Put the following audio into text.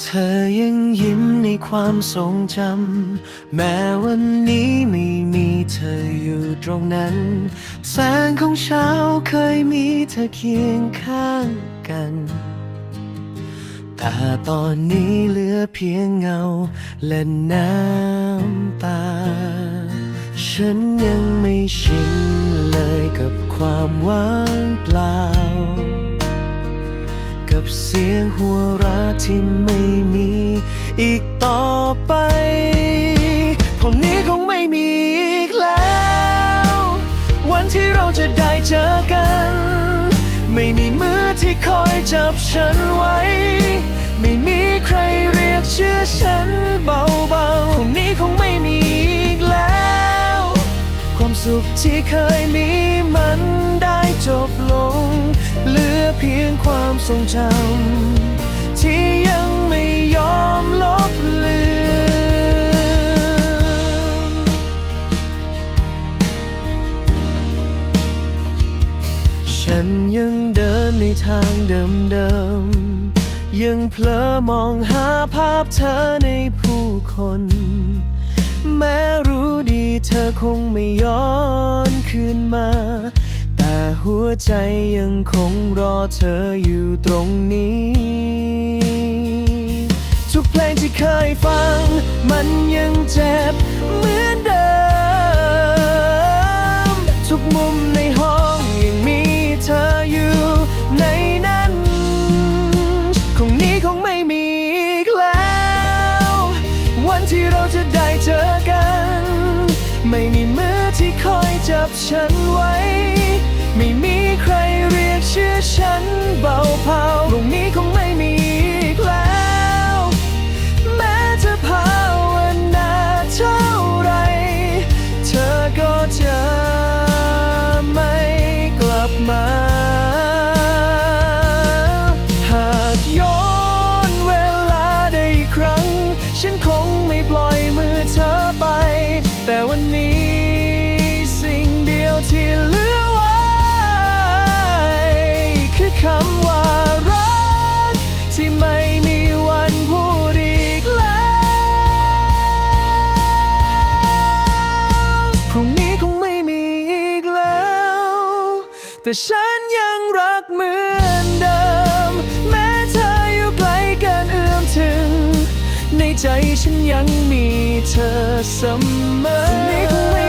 เธอยังยิ้มในความทรงจำ แม้วันนี้ไม่มีเธออยู่ตรงนั้น แสงของเช้าเคยมีเธอเคียงข้างกัน แต่ตอนนี้เหลือเพียงเงาและน้ำตา ฉันยังไม่ชินเลยกับความว่างเปล่า เสียงหัวเราะที่ไม่มีอีกต่อไปคนนี้คงไม่มีอีกแล้ว วันที่เราจะได้เจอกัน ไม่มีมือที่คอยจับฉันไว้ ไม่มีใครเรียกชื่อฉันเบาๆคนนี้คงไม่มีอีกแล้ว ความสุขที่เคยมีมันได้จบลง พียงความทรงจำที่ยังไม่ยอมลบเลือนฉันยังเดินในทางเดิมๆ ยังเพลอมองหาภาพเธอในผู้คน แม้รู้ดีเธอคงไม่ย้อนคืนมา หัวใจยังคงรอเธออยู่ตรงนี้ ทุกเพลงที่เคยฟัง มันยังเจ็บเหมือนเดิม ทุกมุมในห้องยังมีเธออยู่ในนั้น คงนี้คงไม่มีอีกแล้ว วันที่เราจะได้เจอกัน ไม่มีมือที่คอยจับฉันไว้ ไม่มีใครเรียกชื่อฉันเบาเผาโรงนี้คงไม่มี แต่ฉันยังรักเหมือนเดิม แม้เธออยู่ไกลเกินเอื้อมถึง ในใจฉันยังมีเธอเสมอ